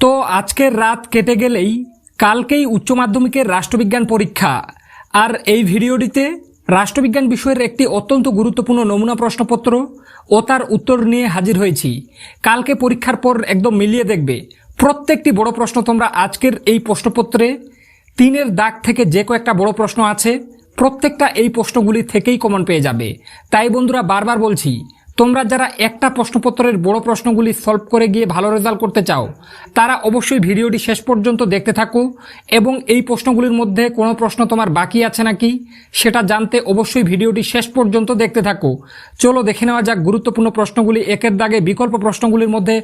তো আজকের রাত কেটে গেলেই কালকেই উচ্চ মাধ্যমিকের রাষ্ট্রবিজ্ঞান পরীক্ষা। আর এই ভিডিওটিতে রাষ্ট্রবিজ্ঞান বিষয়ের একটি অত্যন্ত গুরুত্বপূর্ণ নমুনা প্রশ্নপত্র ও তার উত্তর নিয়ে হাজির হয়েছি। কালকে পরীক্ষার পর একদম মিলিয়ে দেখবে, প্রত্যেকটি বড় প্রশ্ন তোমরা আজকের এই প্রশ্নপত্রে, তিনের দাগ থেকে যে কয়েকটা বড় প্রশ্ন আছে, প্রত্যেকটা এই প্রশ্নগুলি থেকেই কমন পেয়ে যাবে। তাই বন্ধুরা বারবার বলছি তোমরা যারা একটা প্রশ্নপত্রের বড় প্রশ্নগুলি সলভ করে গিয়ে ভালো রেজাল্ট করতে চাও, তারা অবশ্যই ভিডিওটি শেষ পর্যন্ত দেখতে থাকো এবং এই প্রশ্নগুলির মধ্যে কোনো প্রশ্ন তোমার বাকি আছে নাকি সেটা জানতে অবশ্যই ভিডিওটি শেষ পর্যন্ত দেখতে থাকো। চলো দেখে নেওয়া যাক গুরুত্বপূর্ণ প্রশ্নগুলি। একের দাগে বিকল্প প্রশ্নগুলির মধ্যে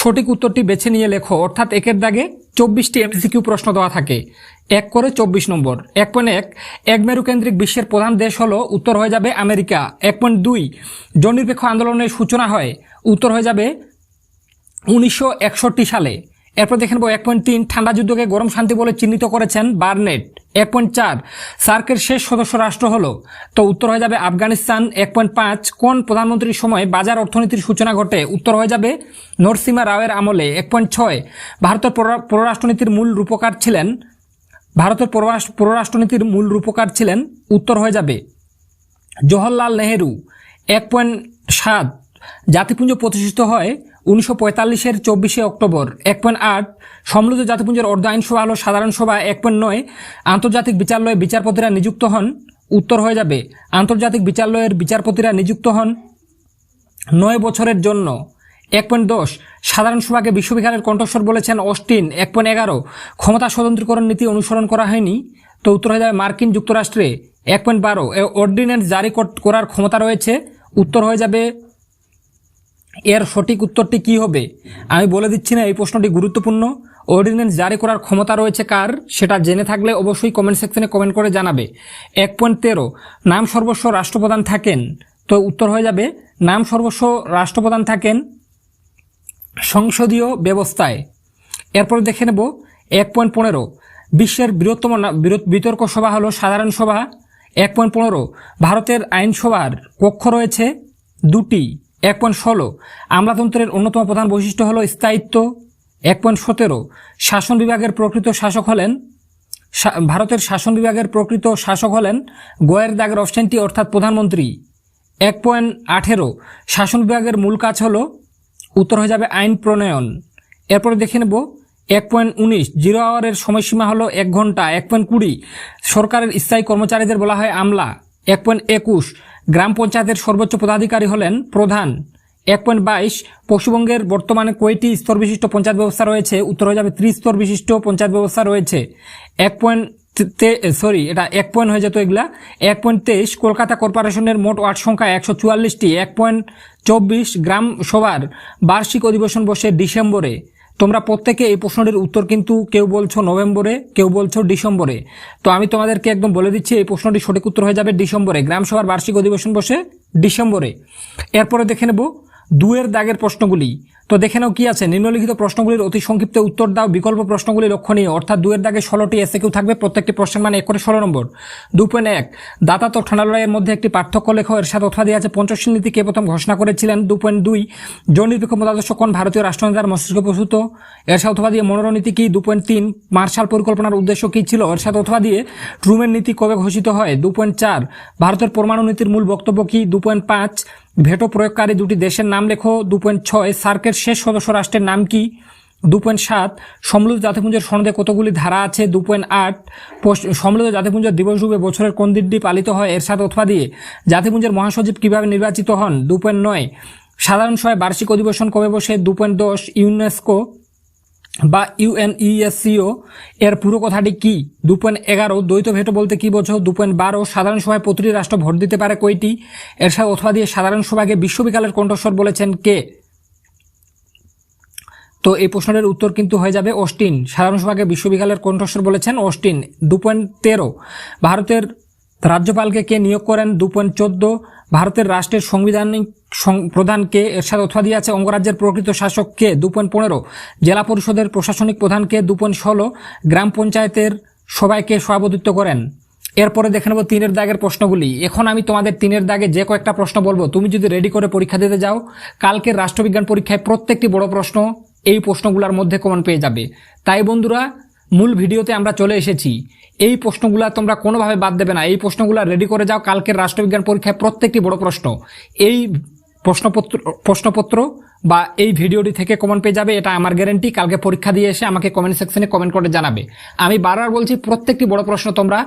সঠিক উত্তরটি বেছে নিয়ে লেখো। অর্থাৎ একের দাগে চব্বিশটি এমসিকিউ প্রশ্ন দেওয়া থাকে। এক করে চব্বিশ নম্বর। এক পয়েন্ট এক এক মেরুকেন্দ্রিক বিশ্বের প্রধান দেশ হলো, উত্তর হয়ে যাবে আমেরিকা। এক পয়েন্ট দুই, জননিরপেক্ষ আন্দোলনের সূচনা হয়, উত্তর হয়ে যাবে উনিশশো একষট্টি সালে। এরপর দেখে নেব এক পয়েন্ট তিন, ঠান্ডা যুদ্ধকে গরম শান্তি বলে চিহ্নিত করেছেন বার্নেট। এক পয়েন্ট চার, সার্কের শেষ সদস্য রাষ্ট্র হলো। তো উত্তর হয়ে যাবে আফগানিস্তান। এক পয়েন্ট পাঁচ, কোন প্রধানমন্ত্রীর সময় বাজার অর্থনীতির সূচনা ঘটে, উত্তর হয়ে যাবে নরসিমা রাওয়ের আমলে। এক পয়েন্ট ছয়, ভারতের পররাষ্ট্রনীতির মূল রূপকার ছিলেন ভারতের পররাষ্ট্র- পররাষ্ট্রনীতির মূল রূপকার ছিলেন উত্তর হয়ে যাবে। জওহরলাল নেহেরু এক পয়েন্ট সাত, জাতিপুঞ্জ প্রতিষ্ঠিত হয় উনিশশো পঁয়তাল্লিশের চব্বিশে অক্টোবর। এক পয়েন্ট আট সম্মিলিত জাতিপুঞ্জের অর্ধ আইনসভা হল সাধারণ সভা। এক পয়েন্ট নয়, আন্তর্জাতিক বিচারালয়ে বিচারপতিরা নিযুক্ত হন, উত্তর হয়ে যাবে। আন্তর্জাতিক বিচারালয়ের বিচারপতিরা নিযুক্ত হন নয় বছরের জন্য। এক পয়েন্ট দশ, সাধারণ সভাকে বিশ্ববিদ্যালয়ের কণ্ঠস্বর বলেছেন অস্টিন। এক পয়েন্ট এগারো, ক্ষমতা স্বতন্ত্রীকরণ নীতি অনুসরণ করা হয়নি। তো উত্তর হয়ে যাবে মার্কিন যুক্তরাষ্ট্রে। এক পয়েন্ট বারো অর্ডিন্যান্স জারি কর- করার ক্ষমতা রয়েছে। উত্তর হয়ে যাবে, এর সঠিক উত্তরটি কি হবে? আমি বলে দিচ্ছি না, এই প্রশ্নটি গুরুত্বপূর্ণ। অর্ডিন্যান্স জারি করার ক্ষমতা রয়েছে কার, সেটা জেনে থাকলে অবশ্যই কমেন্ট সেকশনে কমেন্ট করে জানাবে। এক পয়েন্ট তেরো, নাম সর্বস্ব রাষ্ট্রপ্রধান থাকেন। তো উত্তর হয়ে যাবে, নাম সর্বস্ব রাষ্ট্রপ্রধান থাকেন সংসদীয় ব্যবস্থায়। এরপর দেখে নেব, এক পয়েন্ট পনেরো। বিশ্বের বৃহত্তম বিতর্ক সভা হলো সাধারণ সভা। এক পয়েন্ট পনেরো, ভারতের আইনসভার কক্ষ রয়েছে দুটি। এক পয়েন্ট ষোলো, আমলাতন্ত্রের অন্যতম প্রধান বৈশিষ্ট্য হলো স্থায়িত্ব। এক পয়েন্ট সতেরো, শাসন বিভাগের প্রকৃত শাসক হলেন ভারতের শাসন বিভাগের প্রকৃত শাসক হলেন গোয়ের দাগের অপশনটি অর্থাৎ প্রধানমন্ত্রী। এক পয়েন্ট আঠেরো, শাসন বিভাগের মূল কাজ হলো উত্তর হয়ে যাবে আইন প্রণয়ন। এরপরে দেখে নেব, এক পয়েন্ট উনিশ, জিরো আওয়ারের সময়সীমা হলো এক ঘণ্টা, এক পয়েন্ট কুড়ি। সরকারের স্থায়ী কর্মচারীদের বলা হয় আমলা। এক পয়েন্ট একুশ, গ্রাম পঞ্চায়েতের সর্বোচ্চ পদাধিকারী হলেন প্রধান। এক পয়েন্ট বাইশ পশ্চিমবঙ্গের বর্তমানে কয়টি স্তর বিশিষ্ট পঞ্চায়েত ব্যবস্থা রয়েছে? উত্তর হয়ে যাবে ত্রিস্তর বিশিষ্ট পঞ্চায়েত ব্যবস্থা রয়েছে। এক পয়েন্ট সরি এটা এক পয়েন্ট হয়ে যেত এগুলা। এক পয়েন্ট তেইশ, কলকাতা কর্পোরেশনের মোট ওয়ার্ড সংখ্যা একশো চুয়াল্লিশটি। এক পয়েন্ট চব্বিশ, গ্রাম সভার বার্ষিক অধিবেশন বসে ডিসেম্বরে। তোমরা প্রত্যেকে এই প্রশ্নটির উত্তর কিন্তু কেউ বলছো নভেম্বরে, কেউ বলছো ডিসেম্বরে। তো আমি তোমাদেরকে একদম বলে দিচ্ছি, এই প্রশ্নটি সঠিক উত্তর হয়ে যাবে ডিসেম্বরে। গ্রাম সভার বার্ষিক অধিবেশন বসে ডিসেম্বরে। এরপরে দেখে নেব দুয়ের দাগের প্রশ্নগুলি। তো দেখে নাও কি আছে। নিম্নলিখিত প্রশ্নগুলির অতি সংক্ষিপ্ত উত্তর দাও। বিকল্প প্রশ্নগুলি লক্ষণীয়। অর্থাৎ দুয়ের দাগে ষোলোটি এসে কেউ থাকবে। প্রত্যেকটি প্রশ্নের মান এক করে ষোলো নম্বর। দু পয়েন্ট এক। দাতা তো লড়াইয়ের মধ্যে একটি পার্থক্য লেখ। এর সাথে অথবা দিয়ে আছে পঞ্চশীল নীতি কে প্রথম ঘোষণা করেছিলেন। দু পয়েন্ট দুই। জননিরপেক্ষ মতাদর্শ কোন ভারতীয় রাষ্ট্রনেতার মস্তিষ্ক প্রসূত। এর সাথে অথবা দিয়ে মনোরনীতি কি? দু পয়েন্ট তিন। মার্শাল পরিকল্পনার উদ্দেশ্য কী ছিল? এর সাথে অথবা দিয়ে ট্রুমের নীতি কবে ঘোষিত হয়? দু পয়েন্ট চার। ভারতের পরমাণু নীতির মূল বক্তব্য কি? দু পয়েন্ট পাঁচ। ভেটো প্রয়োগকারী দুটি দেশের নাম লেখো। দু পয়েন্ট ছয় সার্কের শেষ সদস্য রাষ্ট্রের নাম কি? দু পয়েন্ট সাত সম্মিলিত জাতিপুঞ্জের সনদে কতগুলি ধারা আছে? দু পয়েন্ট আট সম্মিলিত জাতিপুঞ্জ দিবস রূপে বছরের কোন দিনটি পালিত হয়? এর সাথে অথবা দিয়ে। জাতিপুঞ্জের মহাসচিব কীভাবে নির্বাচিত হন? দু পয়েন্ট নয়, সাধারণ সভায় বার্ষিক অধিবেশন কবে বসে? দু পয়েন্ট দশ, ইউনেস্কো বা ইউএনইএসসিও এর পুরো কথাটি কি? দু পয়েন্ট এগারো, দ্বৈত ভেটো বলতে কি বোঝো? দু পয়েন্ট বারো, সাধারণ সভায় প্রতিটি রাষ্ট্র ভোট দিতে পারে কয়টি? এর সাথে অথবা দিয়ে সাধারণ সভাকে বিশ্ববিদ্যালয়ের কণ্ঠস্বর বলেছেন কে? তো এই প্রশ্নের উত্তর কিন্তু হয়ে যাবে অস্টিন। সাধারণ সভাকে বিশ্ববিদ্যালয়ের কণ্ঠস্বর বলেছেন অস্টিন। দু পয়েন্ট তেরো, ভারতের রাজ্যপালকে কে নিয়োগ করেন? দু পয়েন্ট চোদ্দ, ভারতের রাষ্ট্রের সাংবিধানিক প্রধানকে এর সাথে অথবা দিয়ে আছে অঙ্গরাজ্যের প্রকৃত শাসক কে দু পয়েন্ট পনেরো, জেলা পরিষদের প্রশাসনিক প্রধানকে দু পয়েন্ট ষোলো, গ্রাম পঞ্চায়েতের সবাইকে সভাপতিত্ব করেন। এরপরে দেখে নেব তিনের দাগের প্রশ্নগুলি। এখন আমি তোমাদের তিনের দাগে যে কয়েকটা প্রশ্ন বলব, তুমি যদি রেডি করে পরীক্ষা দিতে যাও, কালকের রাষ্ট্রবিজ্ঞান পরীক্ষায় প্রত্যেকটি বড় প্রশ্ন এই প্রশ্নগুলোর মধ্যে কমন পেয়ে যাবে। তাই বন্ধুরা, মূল ভিডিওতে আমরা চলে এসেছি। এই প্রশ্নগুলো তোমরা কোনোভাবে বাদ দেবে না। এই প্রশ্নগুলো রেডি করে যাও কালকের রাষ্ট্রবিজ্ঞান পরীক্ষায় প্রত্যেকটি বড় প্রশ্ন। এই প্রশ্নপত্র প্রশ্নপত্র বা এই ভিডিওটি থেকে কমন পেয়ে যাবে, এটা আমার গ্যারেন্টি কালকে পরীক্ষা দিয়ে এসে আমাকে কমেন্ট সেকশনে কমেন্ট করে জানাবে। আমি বারবার বলছি, প্রত্যেকটি বড় প্রশ্ন তোমরা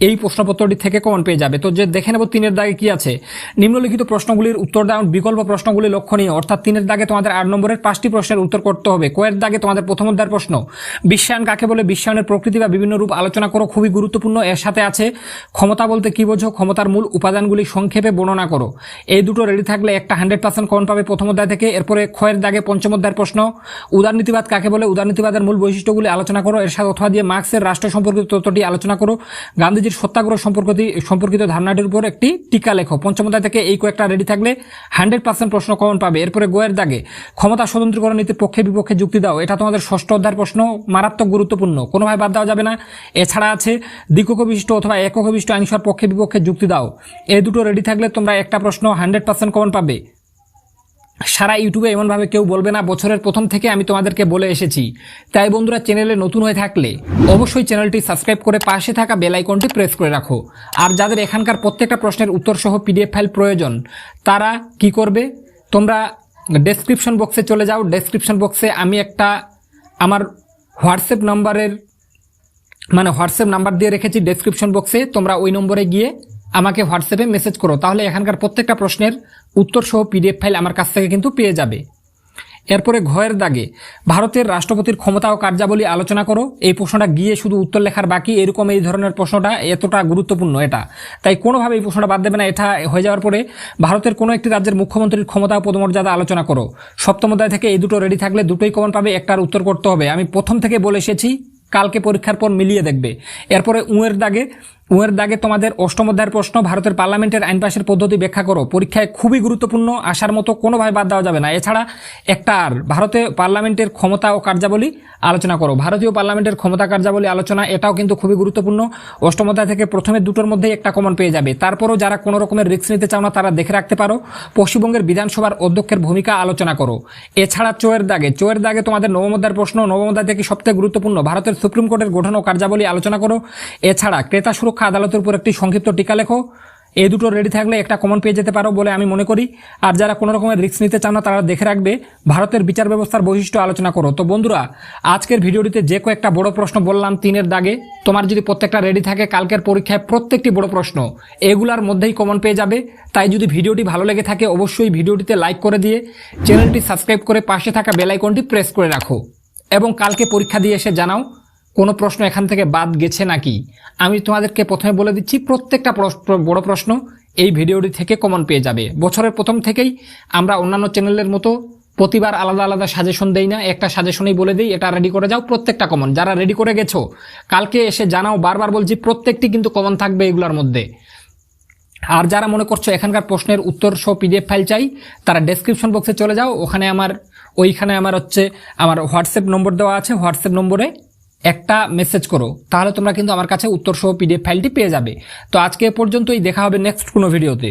এই প্রশ্নপত্রটি থেকে কমন পেয়ে যাবে। তো যে দেখে নেব তিনের দাগে কি আছে। নিম্নলিখিত প্রশ্নগুলির উত্তর দাও, বিকল্প প্রশ্নগুলি লক্ষণীয়। অর্থাৎ তিনের দাগে তোমাদের আট নম্বরের পাঁচটি প্রশ্নের উত্তর করতে হবে। কয়ের দাগে তোমাদের প্রথম অধ্যায়ের প্রশ্ন, বিশ্বায়ন কাকে বলে? বিশ্বায়নের প্রকৃতি বা বিভিন্ন রূপ আলোচনা করো, খুবই গুরুত্বপূর্ণ। এর সাথে আছে, ক্ষমতা বলতে কি বোঝো? ক্ষমতার মূল উপাদানগুলি সংক্ষেপে বর্ণনা করো। এই দুটো রেডি থাকলে একটা হান্ড্রেড পার্সেন্ট কমন পাবে প্রথম অধ্যায় থেকে। এরপরে ক্ষয়ের দাগে পঞ্চম অধ্যায়ের প্রশ্ন, উদারনীতিবাদ কাকে বলে? উদারনীতিবাদের মূল বৈশিষ্ট্যগুলি আলোচনা করো। এর সাথে অথবা দিয়ে মার্ক্সের রাষ্ট্র সম্পর্কিত তথ্যটি আলোচনা করো। গান্ধীজির সত্যাগ্রহ সম্পর্কিত সম্পর্কিত ধারণাটির উপর একটি টিকা লেখো। পঞ্চম অধ্যায় থেকে এই কয়েকটা রেডি থাকলে হান্ড্রেড পার্সেন্ট প্রশ্ন কমন পাবে। এরপরে গোয়ের দাগে, ক্ষমতা স্বতন্ত্রকরণ নীতির পক্ষে বিপক্ষে যুক্তি দাও। এটা তোমাদের ষষ্ঠ অধ্যায়ের প্রশ্ন, মারাত্মক গুরুত্বপূর্ণ। কোনোভাবে বাদ দেওয়া যাবে না। এছাড়া আছে দ্বিকক বিশিষ্ট অথবা একক বিশিষ্ট আইনসভার পক্ষে বিপক্ষে যুক্তি দাও। এই দুটো রেডি থাকলে তোমরা একটা প্রশ্ন হান্ড্রেড পার্সেন্ট কমন পাবে। সারা ইউটিউবে এমনভাবে কেউ বলবে না, বছরের প্রথম থেকে আমি তোমাদেরকে বলে এসেছি। তাই বন্ধুরা, চ্যানেলে নতুন হয়ে থাকলে অবশ্যই চ্যানেলটি সাবস্ক্রাইব করে পাশে থাকা বেল আইকনটি প্রেস করে রাখো। আর যাদের এখানকার প্রত্যেকটা প্রশ্নের উত্তর সহ পিডিএফ ফাইল প্রয়োজন, তারা কি করবে? তোমরা ডেসক্রিপশন বক্সে চলে যাও। ডেসক্রিপশন বক্সে আমি একটা আমার হোয়াটসঅ্যাপ নাম্বারের মানে হোয়াটসঅ্যাপ নাম্বার দিয়ে রেখেছি ডেসক্রিপশন বক্সে তোমরা ওই নম্বরে গিয়ে আমাকে হোয়াটসঅ্যাপে মেসেজ করো। তাহলে এখানকার প্রত্যেকটা প্রশ্নের উত্তর সহ পিডিএফ ফাইল আমার কাছ থেকে কিন্তু পেয়ে যাবে। এরপরে ঘয়ের দাগে, ভারতের রাষ্ট্রপতির ক্ষমতা ও কার্যাবলী আলোচনা করো। এই প্রশ্নটা গিয়ে শুধু উত্তর লেখার বাকি। এরকম এই ধরনের প্রশ্নটা এতটা গুরুত্বপূর্ণ এটা। তাই কোনোভাবে এই প্রশ্নটা বাদ দেবে না। এটা হয়ে যাওয়ার পরে, ভারতের কোনো একটি রাজ্যের মুখ্যমন্ত্রীর ক্ষমতা ও পদমর্যাদা আলোচনা করো। সপ্তম অধ্যায় থেকে এই দুটো রেডি থাকলে দুটোই কমন পাবে। একটার উত্তর করতে হবে। আমি প্রথম থেকে বলে এসেছি, কালকে পরীক্ষার পর মিলিয়ে দেখবে। এরপরে উঁয়ের দাগে উঁয়ের দাগে তোমাদের অষ্টম অধ্যায়ের প্রশ্ন, ভারতের পার্লামেন্টের আইন পাশের পদ্ধতি ব্যাখ্যা করো। পরীক্ষায় খুবই গুরুত্বপূর্ণ, আসার মতো কোনোভাবে বাদ দেওয়া যাবে না। এছাড়া একটা আর, ভারতে পার্লামেন্টের ক্ষমতা ও কার্যাবলী আলোচনা করো। ভারতীয় পার্লামেন্টের ক্ষমতা কার্যাবলী আলোচনা, এটাও কিন্তু খুবই গুরুত্বপূর্ণ। অষ্টম অধ্যায় থেকে প্রথমে দুটোর মধ্যেই একটা কমন পেয়ে যাবে। তারপরও যারা কোনো রকমের রিস্ক নিতে চাও না, তারা দেখে রাখতে পারো। পশ্চিমবঙ্গের বিধানসভার অধ্যক্ষের ভূমিকা আলোচনা করো। এছাড়া চোয়ের দাগে চোয়ের দাগে তোমাদের নবম অধ্যায়ের প্রশ্ন, নবম অধ্যায় থেকে সবথেকে গুরুত্বপূর্ণ, ভারতের সুপ্রিম কোর্টের গঠন ও কার্যাবলী আলোচনা করো। এছাড়া ক্রেতা আদালতের উপর একটি সংক্ষিপ্ত টিকা লেখো। এই দুটো রেডি থাকলে একটা কমন পেয়ে যেতে পারো বলে আমি মনে করি। আর যারা কোনো রকমের রিস্ক নিতে চান না, তারা দেখে রাখবে। ভারতের বিচার ব্যবস্থার বৈশিষ্ট্য আলোচনা করো। তো বন্ধুরা, আজকের ভিডিওটিতে যে কয়েকটা বড় প্রশ্ন বললাম তিনের দাগে, তোমার যদি প্রত্যেকটা রেডি থাকে, কালকের পরীক্ষায় প্রত্যেকটি বড় প্রশ্ন, এগুলার মধ্যেই কমন পেয়ে যাবে। তাই যদি ভিডিওটি ভালো লেগে থাকে, অবশ্যই ভিডিওটিতে লাইক করে দিয়ে চ্যানেলটি সাবস্ক্রাইব করে পাশে থাকা বেল আইকনটি প্রেস করে রাখো। এবং কালকে পরীক্ষা দিয়ে এসে জানাও কোনো প্রশ্ন এখান থেকে বাদ গেছে নাকি? আমি তোমাদেরকে প্রথমে বলে দিচ্ছি, প্রত্যেকটা বড় প্রশ্ন এই ভিডিওটি থেকে কমন পেয়ে যাবে। বছরের প্রথম থেকেই আমরা অন্যান্য চ্যানেলের মতো প্রতিবার আলাদা আলাদা সাজেশন দেই না, একটা সাজেশনেই বলে দিই, এটা রেডি করে যাও, প্রত্যেকটা কমন যারা রেডি করে গেছো, কালকে এসে জানাও, বারবার বলছি, প্রত্যেকটি কিন্তু কমন থাকবে এগুলোর মধ্যে। আর যারা মনে করছ এখানকার প্রশ্নের উত্তর সহ পিডিএফ ফাইল চাই, তারা ডেসক্রিপশন বক্সে চলে যাও, ওখানে আমার, ওইখানে আমার হচ্ছে, আমার হোয়াটসঅ্যাপ নম্বর দেওয়া আছে হোয়াটসঅ্যাপ নম্বরে একটা মেসেজ করো, তাহলে তোমরা কিন্তু আমার কাছে উত্তর সহ পিডিএফ ফাইলটি পেয়ে যাবে। তো আজকে পর্যন্তই, দেখা হবে নেক্সট কোনো ভিডিওতে